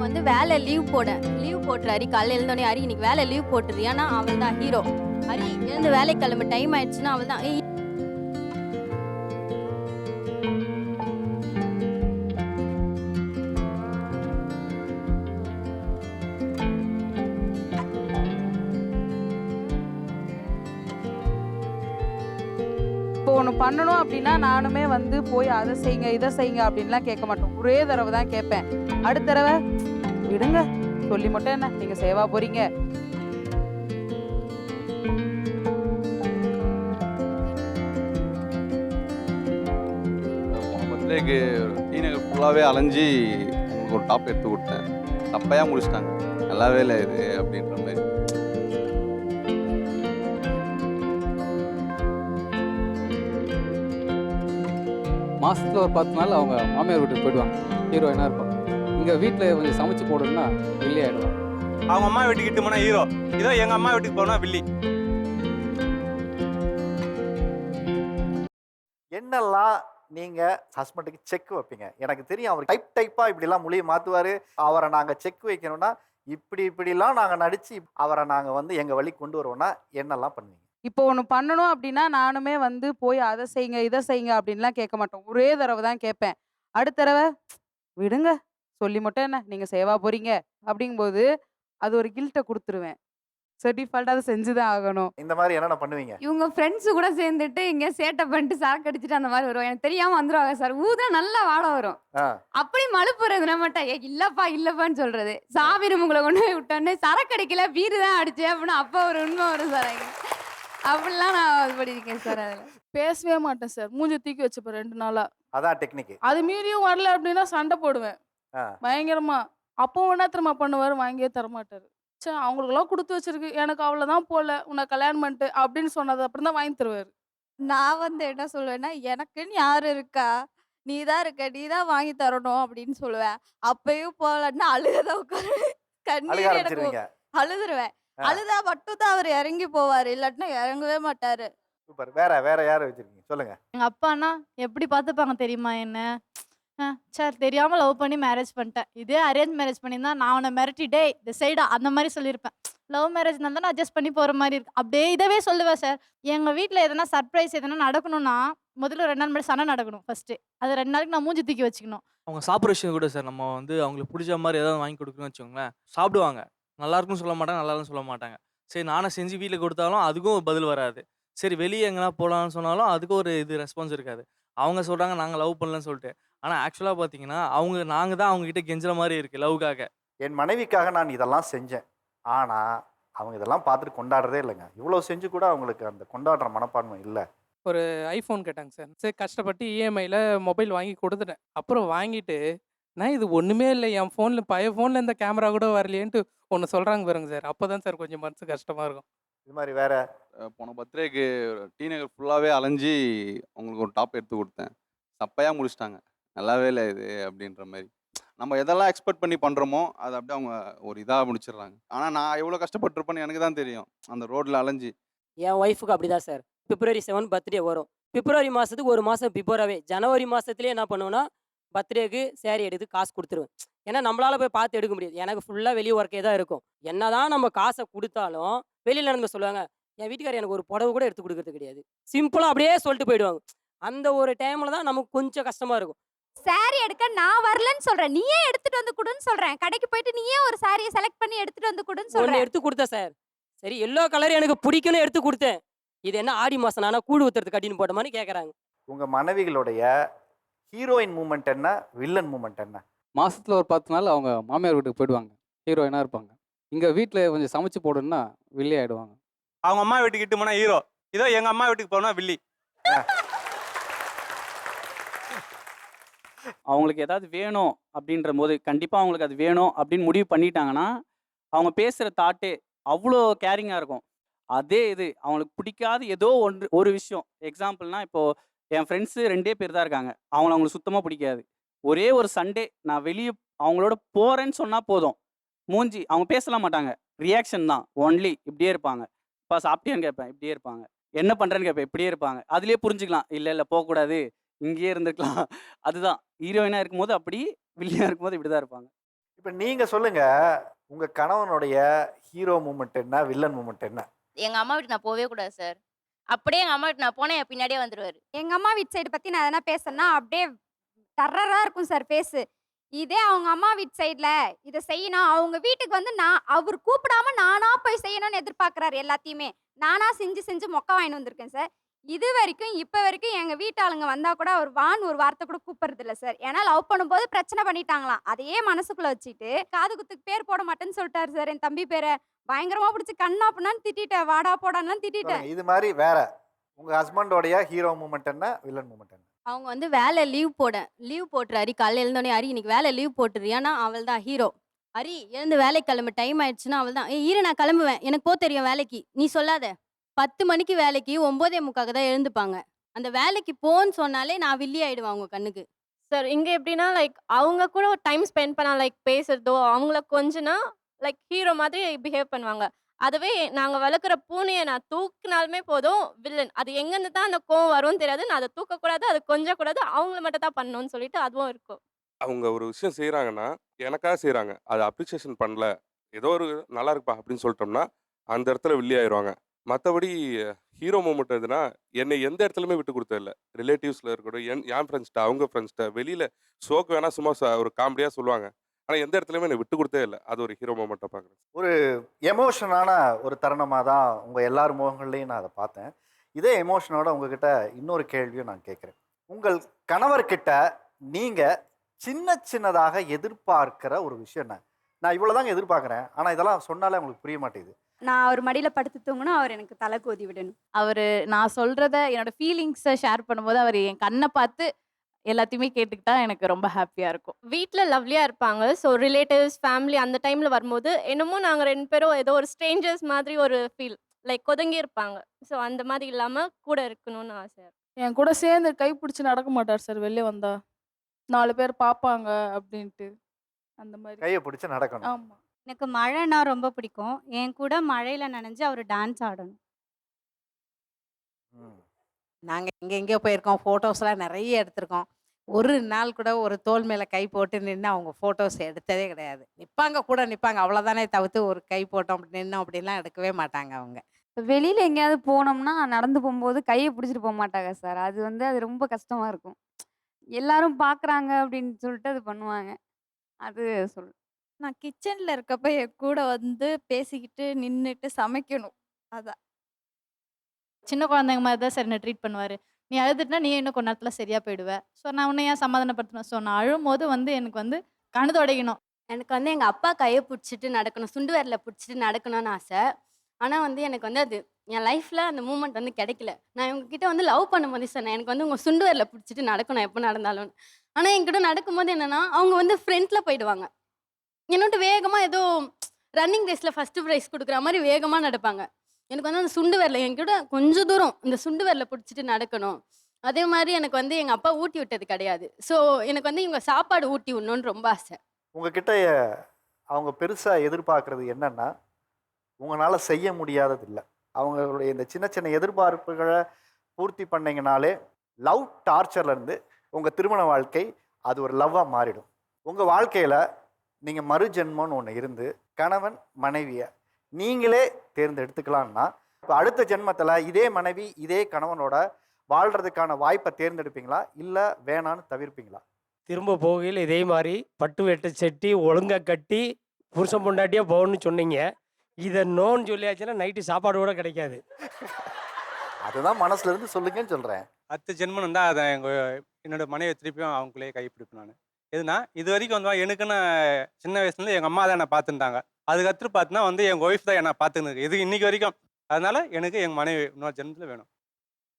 அவங்க வந்து வேலை லீவ் போட லீவ் போட்டுரு ஹரி. காலையில் எழுந்தோடனே ஹரி இன்னைக்கு வேலை லீவ் போட்டுரு. ஏன்னா அவள் தான் ஹீரோ ஹரி எழுந்து வேலை கிளம்ப. டைம் ஆயிடுச்சுன்னா அவள் தான் இப்போ ஒன்று பண்ணணும் அப்படின்னா நானுமே வந்து போய் அதை செய்யுங்க இதை செய்யுங்க அப்படின்லாம் கேட்க மாட்டோம். ஒரே தடவை தான் கேட்பேன். அடுத்த தடவை விடுங்க சொல்லி மட்டும் என்ன? நீங்க சேவா போறீங்க. போன பர்த்டேக்கு டி நகர் ஃபுல்லாகவே அலைஞ்சி உங்களுக்கு ஒரு டாப் எடுத்து கொடுத்தேன். தப்பையாக முடிச்சிட்டாங்க. நல்லாவே இல்லை இது அப்படின்ற மாதிரி. மாதத்தில் ஒரு பத்து நாள் அவங்க மாமியார் வீட்டுக்கு போயிடுவாங்க. ஹீரோயினாக இருப்பாங்க இங்கே வீட்டில் கொஞ்சம் சமைச்சு போடணும்னா வெளியே ஆயிடுவாங்க அவங்க அம்மா வீட்டுக்கு இட்டு போனா ஹீரோ இதோ எங்க அம்மா வீட்டுக்கு போனா வில்லி. என்னெல்லாம் நீங்க ஹஸ்பண்டுக்கு செக் வைப்பீங்க? எனக்கு தெரியும் அவர் டைப் டைப்பா இப்படிலாம் மொழியை மாத்துவாரு. அவரை நாங்க செக் வைக்கணும்னா இப்படி இப்படிலாம் நாங்க நடிச்சு அவரை நாங்க வந்து எங்க வழி கொண்டு வருவோம்னா என்னெல்லாம் பண்ணுவீங்க? இப்போ ஒன்று பண்ணணும் அப்படின்னா நானுமே வந்து போய் அதை செய்யுங்க இதை செய்யுங்க அப்படின்லாம் கேட்க மாட்டோம். ஒரே தடவை தான் கேட்பேன். அடுத்த தடவை விடுங்க சொல்லி மட்டும் என்ன நீங்க சேவா போறீங்க. அப்படிங்கும்போது அது ஒரு கில்ட்டை கொடுத்துருவேன். ஸோ டிஃபால்ட்டாக அதை செஞ்சு தான் ஆகணும். இந்த மாதிரி என்னென்ன பண்ணுவீங்க? இவங்க ஃப்ரெண்ட்ஸ் கூட சேர்ந்துட்டு இங்க சேட்டை பண்ணிட்டு சரக்கு அடிச்சுட்டு அந்த மாதிரி வருவோம் எனக்கு தெரியாம வந்துருவாங்க சார். ஊதா நல்லா வாட வரும். அப்படி மழுப்புறது நம்மட்ட ஏ இல்லப்பா இல்லப்பான்னு சொல்றது. சாவி ரூமுக்குள்ள கொண்டு போய் விட்டோன்னே சரக்கு அடிக்கல பீரு தான் அடிச்சேன் அப்படின்னு அப்ப ஒரு உண்மை வரும் சார் அப்படிலாம் நான் இது பண்ணியிருக்கேன் சார் அதில். பேசவே மாட்டேன் சார். மூஞ்சி தூக்கி வச்சுப்பேன் ரெண்டு நாளா. அதான் டெக்னிக் அது மீறியும் வரல அப்படின்னா சண்டை போடுவேன். ஆ. பயங்கரமா. அப்போ என்ன திரும்ப பண்ணுவார்? வாங்கியே தரமாட்டாரு. சே அவங்களுக்கெல்லாம் கொடுத்து வச்சிருக்கு. எனக்கு அவ்வளோதான் போல. உன்னை கல்யாணம் பண்ணிட்டு அப்படின்னு சொன்னது அப்புறம் தான் வாங்கி தருவார். நான் வந்து என்ன சொல்லுவேன்னா எனக்குன்னு யார் இருக்கா? நீ தான் இருக்க. நீ தான் வாங்கி தரணும் அப்படின்னு சொல்லுவேன். அப்பயும் போகலன்னா அழுகதான் உட்காரு அழுக கண்ணீர் எனக்கு ஆரம்பிச்சிருவீங்க. அழுதுருவேன். ஆ. அழுதா மட்டும் தான் அவர் இறங்கி போவார். இல்லாட்டினா இறங்கவே மாட்டாரு. சூப்பர். வேற வேற யாரை வச்சிருக்கீங்க? சொல்லுங்க. எங்க அப்பானா எப்படி பார்த்துப்பாங்க தெரியுமா என்ன? சார் தெரியாம லவ் பண்ணி மேரேஜ் பண்ணிட்டேன். இதே அரேஞ்ச் மேரேஜ் பண்ணியிருந்தா நான் மிரட்டி டே இந்த சைடா அந்த மாதிரி சொல்லியிருப்பேன். லவ் மேரேஜ் தான் நான் அட்ஜஸ்ட் பண்ணி போற மாதிரி இருக்கு. அப்படியே இதவே சொல்லுவேன் சார். எங்க வீட்ல எதனா சர்ப்ரைஸ் எதனா நடக்கணும்னா முதல்ல ரெண்டு நாள் முன்னாடி சண்டை நடக்கணும் ஃபர்ஸ்ட் அது ரெண்டு நாளைக்கு நான் மூஞ்சி தூக்கி வச்சுக்கணும். அவங்க சாப்பிட்ற விஷயம் கூட சார் நம்ம வந்து அவங்களுக்கு பிடிச்ச மாதிரி ஏதாவது வாங்கி கொடுக்கணும்னு வச்சுக்கோங்களேன் சாப்பிடுவாங்க. நல்லாருக்குன்னு சொல்ல மாட்டாங்க நல்லா சொல்ல மாட்டாங்க. சரி நானே செஞ்சு வீட்டில் கொடுத்தாலும் அதுக்கும் பதில் வராது. சரி வெளியே எங்கனா போகலான்னு சொன்னாலும் அதுக்கும் ஒரு இது ரெஸ்பான்ஸ் இருக்காது. அவங்க சொல்கிறாங்க நாங்கள் லவ் பண்ணலன்னு சொல்லிட்டு. ஆனால் ஆக்சுவலாக பார்த்தீங்கன்னா அவங்க நாங்கள் தான் அவங்க கிட்ட கெஞ்சுற மாதிரி இருக்குது லவ்க்காக என் மனைவிக்காக நான் இதெல்லாம் செஞ்சேன். ஆனா அவங்க இதெல்லாம் பார்த்துட்டு கொண்டாடுறதே இல்லைங்க. இவ்வளோ செஞ்சு கூட அவங்களுக்கு அந்த கொண்டாடுற மனப்பான்மை இல்லை. ஒரு ஐஃபோன் கேட்டாங்க சார். சரி கஷ்டப்பட்டு இஎம்ஐயில் மொபைல் வாங்கி கொடுத்துட்டேன். அப்புறம் வாங்கிட்டு நான் இது ஒன்றுமே இல்லை. என் ஃபோனில் பழைய ஃபோனில் இந்த கேமரா கூட வரலையேன்ட்டு ஒன்று சொல்கிறாங்க பாருங்க சார். அப்போ தான் சார் கொஞ்சம் மனசு கஷ்டமாக இருக்கும். இது மாதிரி வேற? போன பர்த்டேக்கு டி நகர் ஃபுல்லாகவே அலைஞ்சி அவங்களுக்கு ஒரு டாப் எடுத்து கொடுத்தேன். தப்பையாக முடிச்சிட்டாங்க. நல்லாவே இல்லை இது அப்படின்ற மாதிரி நம்ம எதெல்லாம் எக்ஸ்பெக்ட் பண்ணி பண்ணுறோமோ அதை அப்படியே அவங்க ஒரு இதாக முடிச்சிடுறாங்க. ஆனால் நான் எவ்வளோ கஷ்டப்பட்டிருப்பேன்னு எனக்கு தான் தெரியும். அந்த ரோட்டில் அலைஞ்சி. என் ஒய்ஃபுக்கு அப்படிதான் சார் பிப்ரவரி செவன் பர்த்டே வரும். பிப்ரவரி மாதத்துக்கு ஒரு மாதம் பிஃபோராகவே ஜனவரி மாதத்துலேயே என்ன பண்ணுவேன்னா பர்த்டேக்கு சேரீ எடுத்து காசு கொடுத்துருவேன். ஏன்னா நம்மளால போய் பார்த்து எடுக்க முடியாது. எனக்கு ஃபுல்லாக வெளியே ஒர்க்கே தான் இருக்கும். என்னதான் நம்ம காசை கொடுத்தாலும் வெளியில் நடந்து சொல்லுவாங்க என் வீட்டுக்காரர் எனக்கு ஒரு புடவை கூட எடுத்து கொடுக்கறது கிடையாது. சிம்பிளாக அப்படியே சொல்லிட்டு போயிடுவாங்க. அந்த ஒரு டைமில் தான் நமக்கு கொஞ்சம் கஷ்டமாக இருக்கும். சாரி எடுக்க நான் வரலன்னு சொல்றேன். நீயே எடுத்துட்டு வந்து கொடுன்னு சொல்றேன். கடைக்கு போயிட்டு நீயே ஒரு சாரியை செலக்ட் பண்ணி எடுத்துட்டு வந்து கொடுன்னு ஒன்று சொல்றேன். எடுத்து கொடுத்தேன் சார் சரி எல்லோ கலர் எனக்கு பிடிக்கும்னு எடுத்து கொடுத்தேன். இது என்ன ஆடி மாதம் நானா கூடு ஊத்துறது கட்டின்னு போட்ட மாதிரி கேட்குறாங்க உங்க மனைவிகளுடைய ஹீரோயின் மூமெண்ட் என்ன? வில்லன் மூமெண்ட் என்ன? மாசத்துல ஒரு பத்து நாள் அவங்க மாமியார் வீட்டுக்கு போயிடுவாங்க. ஹீரோயினாக இருப்பாங்க. இங்கே வீட்டில் கொஞ்சம் சமைச்சு போடணும்னா வெளியே ஆயிடுவாங்க. அவங்க அம்மா வீட்டுக்கு இட்டு போனா ஹீரோ இதோ எங்க அம்மா வீட்டுக்கு போனா வில்லி. அவங்களுக்கு ஏதாவது வேணும் அப்படின்ற போது கண்டிப்பாக அவங்களுக்கு அது வேணும் அப்படின்னு முடிவு பண்ணிட்டாங்கன்னா அவங்க பேசுகிற தாட்டே அவ்வளோ கேரிங்காக இருக்கும். அதே இது அவங்களுக்கு பிடிக்காத ஏதோ ஒன்று ஒரு விஷயம். எக்ஸாம்பிள்னா இப்போது என் ஃப்ரெண்ட்ஸு ரெண்டே பேர் தான் இருக்காங்க. அவங்கள அவங்களுக்கு சுத்தமாக பிடிக்காது. ஒரே ஒரு சண்டே நான் வெளியே அவங்களோட போகிறேன்னு சொன்னால் போதும். மூஞ்சி அவங்க பேசலாம் மாட்டாங்க. ரியாக்ஷன் தான். ஒன்லி இப்படியே இருப்பாங்க. இப்போ சாப்பிட்டியான்னு கேட்பேன். இப்படியே இருப்பாங்க. என்ன பண்ணுறேன்னு கேட்பேன். இப்படியே இருப்பாங்க. அதுலேயே புரிஞ்சுக்கலாம். இல்லை இல்லை போகக்கூடாது. இங்கேயே இருந்திருக்கலாம் அதுதான். ஹீரோயினாக இருக்கும்போது அப்படி வில்லியாக இருக்கும்போது இப்படி தான் இருப்பாங்க. இப்போ நீங்க சொல்லுங்க உங்க கணவனுடைய ஹீரோ மூமெண்ட் என்ன வில்லன் மூமெண்ட் என்ன? எங்க அம்மா வீட்டுக்கு நான் போவே கூடாது சார். அப்படியே எங்க அம்மா வீட்டு நான் போனேன் என் பின்னாடியே வந்துருவாரு. எங்க அம்மா வீட்டு சைடு பத்தி நான் எதனா பேசுனா அப்படியே டர்ரரா இருக்கும் சார் பேசு இதே அவங்க அம்மா வீட்டு சைடுல இதை செய்யணும். அவங்க வீட்டுக்கு வந்து நான் அவர் கூப்பிடாம நானா போய் செய்யணும்னு எதிர்பார்க்கறாரு எல்லாத்தையுமே. நானா செஞ்சு செஞ்சு மொக்க வாங்கிட்டு வந்திருக்கேன் சார். இது வரைக்கும் இப்போ வரைக்கும் எங்க வீட்டாளுங்க வந்தா கூட அவர் வான்னு ஒரு வார்த்தை கூட கூப்பிடுறது இல்ல சார். ஏன்னா லவ் பண்ணும்போது பிரச்சனை பண்ணிட்டாங்களாம். அதையே மனசுக்குள்ள வச்சுட்டு காது குத்துக்கு பேர் போட மாட்டேன்னு சொல்லிட்டாரு சார் என் தம்பி பேரை. பயங்கரமா பிடிச்சி கண்ணா பண்ணான்னு திட்டிட்டேன் வாடா போடான்னு திட்டிட்டேன் இது மாதிரி வேற. உங்க ஹஸ்பண்டோடைய ஹீரோ மூமெண்ட் என்ன வில்லன் மூமெண்ட் என்ன? அவங்க வந்து வேலை லீவ் போட லீவ் போட்டுரு அரி காலையில் எழுந்தோடனே அரி இன்னைக்கு வேலை லீவ் போட்டுரு ஏன்னா அவள் தான் ஹீரோ. அரி எழுந்து வேலைக்கு கிளம்பு. டைம் ஆயிடுச்சுன்னா அவள் தான். ஏ ஈர நான் கிளம்புவேன். எனக்கு போ தெரியும் வேலைக்கு. நீ சொல்லாத. பத்து மணிக்கு வேலைக்கு ஒம்போதே முக்காக்கு தான் எழுந்துப்பாங்க. அந்த வேலைக்கு போன்னு சொன்னாலே நான் வில்லி ஆயிடுவேன் அவங்க கண்ணுக்கு. சார் இங்க எப்படின்னா லைக் அவங்க கூட ஒரு டைம் ஸ்பெண்ட் பண்ண லைக் பேசுறதோ அவங்கள கொஞ்சனா லைக் ஹீரோ மாதிரி பிஹேவ் பண்ணுவாங்க. அதுவே நாங்க வளர்க்குற பூனையை நான் தூக்குனாலுமே போதும் வில்லன் அது எங்கேருந்து தான் அந்த கோவம் வரும்னு தெரியாது. நான் அதை தூக்கக்கூடாது அது கொஞ்சம் கூடாது அவங்கள மட்டும் தான் பண்ணணும்னு சொல்லிட்டு அதுவும் இருக்கும். அவங்க ஒரு விஷயம் செய்கிறாங்கன்னா எனக்காக செய்கிறாங்க அதை அப்ரிசியேஷன் பண்ணல. ஏதோ ஒரு நல்லா இருக்குப்பா அப்படின்னு சொல்லிட்டோம்னா அந்த இடத்துல வில்லி ஆயிடுவாங்க. மற்றபடி ஹீரோ மூமெண்ட் எதுனா என்னை எந்த இடத்துலையுமே விட்டு கொடுத்ததில்ல. ரிலேட்டிவ்ஸில் இருக்கட்டும் என் என் ஃப்ரெண்ட்ஸ்கிட்ட அவங்க ஃப்ரெண்ட்ஸ்கிட்ட வெளியில் ஷோக்கு வேணால் சும்மா ச- ஒரு காமெடியாக சொல்லுவாங்க. ஆனால் எந்த இடத்துலையுமே என்னை விட்டு கொடுத்தே இல்லை. அது ஒரு ஹீரோ மூமெண்ட்டாக பார்க்குறேன் ஒரு எமோஷனான ஒரு தருணமாக தான் உங்கள் எல்லார் முகங்கள்லையும் நான் அதை பார்த்தேன். இதே எமோஷனோட உங்ககிட்ட இன்னொரு கேள்வியும் நான் கேட்குறேன். உங்கள் கணவர்கிட்ட நீங்கள் சின்ன சின்னதாக எதிர்பார்க்கிற ஒரு விஷயம் என்ன? நான் இவ்வளோதாங்க எதிர்பார்க்குறேன். ஆனால் இதெல்லாம் சொன்னாலே உங்களுக்கு புரிய மாட்டேங்குது. நான் அவர் மடியில படுத்து தூங்கணும் அவர் எனக்கு தலை கோதி விடணும். அவர் நான் சொல்கிறத என்னோட ஃபீலிங்ஸை ஷேர் பண்ணும்போது அவர் என் கண்ணை பார்த்து எல்லாத்தையுமே கேட்டுக்கிட்டா எனக்கு ரொம்ப ஹாப்பியாக இருக்கும். வீட்டில் லவ்லியாக இருப்பாங்க. ஸோ ரிலேட்டிவ்ஸ் ஃபேமிலி அந்த டைமில் வரும்போது என்னமோ நாங்கள் ரெண்டு பேரும் ஏதோ ஒரு ஸ்ட்ரேஞ்சர்ஸ் மாதிரி ஒரு ஃபீல் லைக் ஒதுங்கி இருப்பாங்க. ஸோ அந்த மாதிரி இல்லாமல் கூட இருக்கணும்னு ஆசை. என் கூட சேர்ந்து கை பிடிச்சி நடக்க மாட்டார் சார் வெளியே வந்தா. நாலு பேர் பார்ப்பாங்க அப்படின்ட்டு. அந்த மாதிரி. கையை பிடிச்சி நடக்கணும். ஆமா. எனக்கு மழைனா ரொம்ப பிடிக்கும். என் கூட மழையில நனைஞ்சு அவர் டான்ஸ் ஆடணும். நாங்கள் எங்கே எங்கேயோ போயிருக்கோம். ஃபோட்டோஸ்லாம் நிறைய எடுத்திருக்கோம். ஒரு நாள் கூட ஒரு தோல் மேலே கை போட்டு நின்று அவங்க ஃபோட்டோஸ் எடுத்ததே கிடையாது. நிற்பாங்க கூட நிற்பாங்க அவ்வளோதானே தவிர்த்து ஒரு கை போட்டோம் அப்படி நின்னோம் அப்படிலாம் எடுக்கவே மாட்டாங்க அவங்க. வெளியில எங்கேயாவது போனோம்னா நடந்து போகும்போது கையை பிடிச்சிட்டு போக மாட்டாங்க சார். அது வந்து அது ரொம்ப கஷ்டமா இருக்கும். எல்லாரும் பார்க்குறாங்க அப்படின்னு சொல்லிட்டு அது பண்ணுவாங்க. அது சொல் நான் கிச்சன்ல இருக்கப்ப என் கூட வந்து பேசிக்கிட்டு நின்றுட்டு சமைக்கணும். அதான். சின்ன குழந்தைங்க மாதிரி தான் சார் என்ன ட்ரீட் பண்ணுவார். நீ அழுதுட்டுனா நீ இன்னும் கொஞ்ச நேரத்தில் சரியாக போயிடுவ. ஸோ நான் உன்னை ஏன் சமாதானப்படுத்தணும்? ஸோ நான் அழும்போது வந்து எனக்கு வந்து கணு தொடங்கணும் எனக்கு வந்து எங்கள் அப்பா கையை பிடிச்சிட்டு நடக்கணும். சுண்டு விரல பிடிச்சிட்டு நடக்கணும்னு ஆசை. ஆனால் வந்து எனக்கு வந்து அது என் லைஃப்பில் அந்த மூமெண்ட் வந்து கிடைக்கல. நான் இவங்ககிட்ட வந்து லவ் பண்ணும்போது சொன்னேன் எனக்கு வந்து உங்கள் சுண்டு விரல பிடிச்சிட்டு நடக்கணும். எப்போ நடந்தாலும் ஆனால் என்கிட்ட நடக்கும்போது என்னன்னா அவங்க வந்து ஃப்ரண்ட்டில் போயிடுவாங்க. என்னோட வேகமாக ஏதோ ரன்னிங் ரேஸில் ஃபஸ்ட்டு ப்ரைஸ் கொடுக்குற மாதிரி வேகமாக நடப்பாங்க. எனக்கு வந்து அந்த சுண்டு வரல என்கிட்ட கொஞ்சம் தூரம் இந்த சுண்டு வரல பிடிச்சிட்டு நடக்கணும். அதே மாதிரி எனக்கு வந்து எங்கள் அப்பா ஊட்டி விட்டது கிடையாது. ஸோ எனக்கு வந்து இவங்க சாப்பாடு ஊட்டி விடணும்னு ரொம்ப ஆசை. உங்ககிட்ட அவங்க பெருசாக எதிர்பார்க்குறது என்னென்னா உங்களால் செய்ய முடியாதது இல்லை அவங்களுடைய இந்த சின்ன சின்ன எதிர்பார்ப்புகளை பூர்த்தி பண்ணிங்கனாலே லவ் டார்ச்சர்லேருந்து உங்கள் திருமண வாழ்க்கை அது ஒரு லவ்வாக மாறிடும். உங்கள் வாழ்க்கையில் நீங்கள் மறுஜென்மம்னு ஒன்று இருந்து கணவன் மனைவியை நீங்களே தேர்ந்தெடுத்துக்கலாம்னா இப்போ அடுத்த ஜென்மத்தில் இதே மனைவி இதே கணவனோட வாழ்கிறதுக்கான வாய்ப்பை தேர்ந்தெடுப்பீங்களா? இல்லை வேணான்னு தவிர்ப்பீங்களா? திரும்ப போகையில் இதே மாதிரி பட்டு வெட்டு செட்டி ஒழுங்காக கட்டி புருஷன் பொண்டாட்டியாக போகணும்னு சொன்னீங்க. இதை நோன்னு சொல்லியாச்சுன்னா நைட்டு சாப்பாடு கூட கிடைக்காது. அதுதான் மனசுல இருந்து சொல்லுங்கன்னு சொல்கிறேன் அடுத்த ஜென்மம் இருந்தால் அதை எங்கள் என்னோட மனைவியை திருப்பியும் அவங்களே கைப்பிடிப்பேன் நான். எதுனா இது வரைக்கும் வந்து எனக்குன்னு சின்ன வயசுலேருந்து எங்கள் அம்மா தான் என்னை பார்த்துட்டாங்க அதுக்கடுத்து பார்த்தினா வந்து எங்கள் ஒய்ஃப் தான் என்னை பார்த்துன்னு இது இன்னைக்கு வரைக்கும். அதனால எனக்கு எங்கள் மனைவி இன்னொரு ஜென்மத்தில் வேணும்.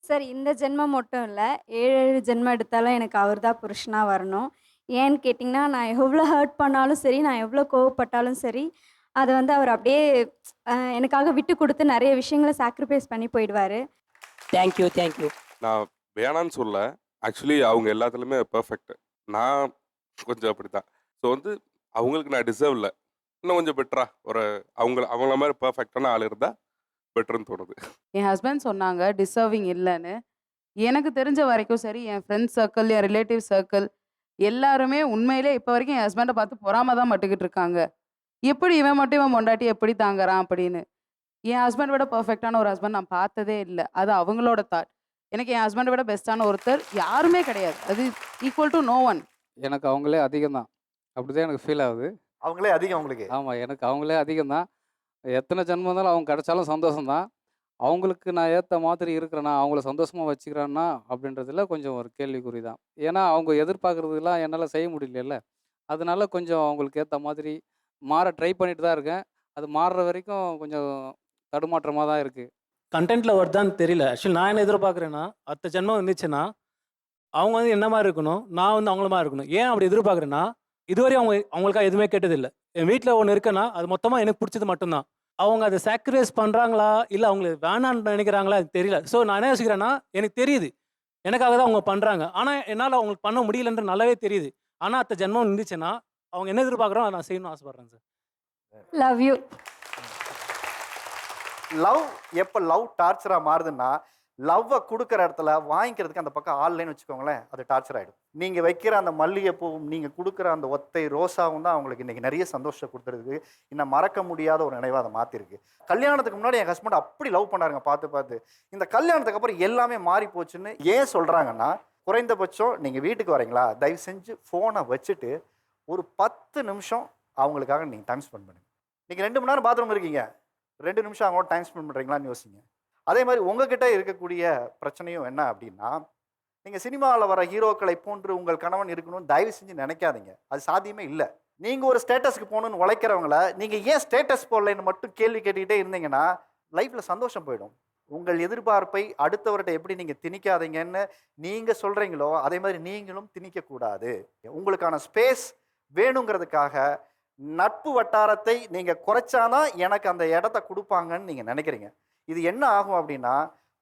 சார் இந்த ஜென்மம் மட்டும் இல்லை. ஏழு ஏழு ஜென்மம் எடுத்தாலும் எனக்கு அவர் தான் புருஷனாக வரணும். ஏன்னு கேட்டிங்கன்னா நான் எவ்வளோ ஹர்ட் பண்ணாலும் சரி நான் எவ்வளோ கோவப்பட்டாலும் சரி அதை வந்து அவர் அப்படியே எனக்காக விட்டு கொடுத்து நிறைய விஷயங்களை சாக்ரிஃபைஸ் பண்ணி போயிடுவார். தேங்க்யூ தேங்க்யூ நான் வேணான்னு சொல்ல ஆக்சுவலி அவங்க எல்லாத்துலேயுமே பெர்ஃபெக்ட் நான் கொஞ்சம் அப்படித்தான். ஸோ வந்து அவங்களுக்கு நான் டிசர்வ் இல்லை இன்னும் கொஞ்சம் பெட்டரா ஒரு அவங்கள அவங்கள மாதிரி பர்ஃபெக்டான ஆள் இருந்தால் பெட்டர்னு தோணுது. என் ஹஸ்பண்ட் சொன்னாங்க டிசர்விங் இல்லைன்னு. எனக்கு தெரிஞ்ச வரைக்கும் சரி என் ஃப்ரெண்ட்ஸ் சர்க்கிள் என் ரிலேட்டிவ் சர்க்கிள் எல்லாருமே உண்மையிலே இப்போ வரைக்கும் என் ஹஸ்பண்டை பார்த்து பொறாம தான் மட்டுக்கிட்டு இருக்காங்க. எப்படி இவன் மட்டும் இவன் மொண்டாட்டி எப்படி தாங்குறான் அப்படின்னு. என் ஹஸ்பண்ட் விட பர்ஃபெக்டான ஒரு ஹஸ்பண்ட் நான் பார்த்ததே இல்லை. அது அவங்களோட தாட் எனக்கு என் ஹஸ்பண்டை விட பெஸ்ட்டான ஒருத்தர் யாருமே கிடையாது. அது ஈக்குவல் டு நோ ஒன் எனக்கு அவங்களே அதிகம் தான். அப்படிதான் எனக்கு ஃபீல் ஆகுது. அவங்களே அதிகம் உங்களுக்கு. ஆமாம் எனக்கு அவங்களே அதிகம் தான். எத்தனை ஜென்மம் இருந்தாலும் அவங்க கிடைச்சாலும் சந்தோஷம்தான் அவங்களுக்கு நான் ஏற்ற மாதிரி இருக்கிறேன்னா அவங்கள சந்தோஷமாக வச்சுக்கிறேன்னா அப்படின்றதுல கொஞ்சம் ஒரு கேள்விக்குறி தான். ஏன்னா அவங்க எதிர்பார்க்குறதுலாம் என்னால் செய்ய முடியல அதனால கொஞ்சம் அவங்களுக்கு ஏற்ற மாதிரி மாற ட்ரை பண்ணிட்டு தான் இருக்கேன். அது மாறுற வரைக்கும் கொஞ்சம் தடுமாற்றமாக தான் இருக்குது கண்டென்ட்ல வருதான்னு தெரியல. ஆக்சுவலி நான் என்ன எதிர்பார்க்குறேன்னா அடுத்த ஜென்மம் இருந்துச்சுன்னா அவங்க வந்து என்ன மாதிரி இருக்கணும்? நான் வந்து அவங்கள மாதிரி இருக்கணும். ஏன் அப்படி எதிர்பார்க்குறேன்னா இதுவரை அவங்க அவங்களுக்காக எதுவுமே கேட்டதில்லை. என் வீட்டில் ஒன்று இருக்குன்னா அது மொத்தமாக எனக்கு பிடிச்சது மட்டும்தான். அவங்க அதை சாக்ரிஃபைஸ் பண்ணுறாங்களா இல்லை அவங்களுக்கு வேணான்னு நினைக்கிறாங்களா? எனக்கு தெரியல. ஸோ நான் என்ன யோசிக்கிறேன்னா எனக்கு தெரியுது. எனக்காக தான் அவங்க பண்ணுறாங்க ஆனால் என்னால் அவங்களுக்கு பண்ண முடியலன்ற நல்லாவே தெரியுது. ஆனால் அடுத்த ஜென்மம் இருந்துச்சுன்னா அவங்க என்ன எதிர்பார்க்குறோம் அதை நான் செய்யணும்னு ஆசைப்பட்றேன் சார். லவ் யூ லவ் எப்போ லவ் டார்ச்சராக மாறுதுன்னா லவ்வை கொடுக்குற இடத்துல வாங்கிக்கிறதுக்கு அந்த பக்கம் ஆன்லைன் வச்சுக்கோங்களேன் அது டார்ச்சர் ஆகிடும் நீங்கள் வைக்கிற அந்த மல்லிகைப்பூவும் நீங்கள் கொடுக்குற அந்த ஒத்தை ரோஸாவும் தான் அவங்களுக்கு இன்றைக்கி நிறைய சந்தோஷம் கொடுத்துருக்கு இன்னும் மறக்க முடியாத ஒரு நினைவாக அதை மாற்றிருக்கு கல்யாணத்துக்கு முன்னாடி என் ஹஸ்பண்ட் அப்படி லவ் பண்ணாருங்க பார்த்து பார்த்து. இந்த கல்யாணத்துக்கு அப்புறம் எல்லாமே மாறி போச்சுன்னு ஏன் சொல்கிறாங்கன்னா குறைந்தபட்சம் நீங்கள் வீட்டுக்கு வரீங்களா? தயவு செஞ்சு ஃபோனை வச்சுட்டு ஒரு பத்து நிமிஷம் அவங்களுக்காக நீங்கள் டைம் ஸ்பெண்ட் பண்ணுங்கள் நீங்கள் ரெண்டு மணி நேரம் பாத்ரூம் இருக்கீங்க. ரெண்டு நிமிஷம் அவங்களோட டைம் ஸ்பெண்ட் பண்ணுறீங்களான்னு யோசிங்க. அதே மாதிரி உங்ககிட்ட இருக்கக்கூடிய பிரச்சனையும் என்ன அப்படின்னா நீங்கள் சினிமாவில் வர ஹீரோக்களை போன்று உங்கள் கணவன் இருக்கணும்னு தயவு செஞ்சு நினைக்காதீங்க. அது சாத்தியமே இல்லை. நீங்கள் ஒரு ஸ்டேட்டஸ்க்கு போகணுன்னு உழைக்கிறவங்கள நீங்கள் ஏன் ஸ்டேட்டஸ் போடலைன்னு மட்டும் கேள்வி கேட்டுக்கிட்டே இருந்தீங்கன்னா லைஃப்பில் சந்தோஷம் போயிடும். உங்கள் எதிர்பார்ப்பை அடுத்தவர்கிட்ட எப்படி நீங்கள் திணிக்காதீங்கன்னு நீங்கள் சொல்கிறீங்களோ அதே மாதிரி நீங்களும் திணிக்கக்கூடாது. உங்களுக்கான ஸ்பேஸ் வேணுங்கிறதுக்காக நட்பு வட்டாரத்தை நீங்கள் குறைச்சாதான் எனக்கு அந்த இடத்த கொடுப்பாங்கன்னு நீங்கள் நினைக்கிறீங்க. இது என்ன ஆகும் அப்படின்னா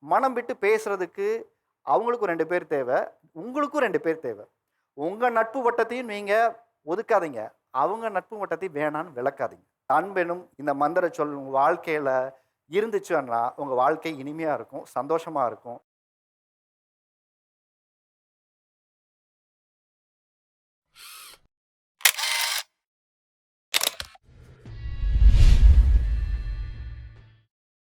மனம் விட்டு பேசுகிறதுக்கு அவங்களுக்கும் ரெண்டு பேர் தேவை உங்களுக்கும் ரெண்டு பேர் தேவை. உங்கள் நட்பு வட்டத்தையும் நீங்கள் ஒதுக்காதீங்க. அவங்க நட்பு வட்டத்தையும் வேணான்னு விளக்காதீங்க. அன்பெனும் இந்த மந்திர சொல் உங்கள் வாழ்க்கையில் இருந்துச்சுன்னா உங்கள் வாழ்க்கை இனிமையாக இருக்கும் சந்தோஷமாக இருக்கும்.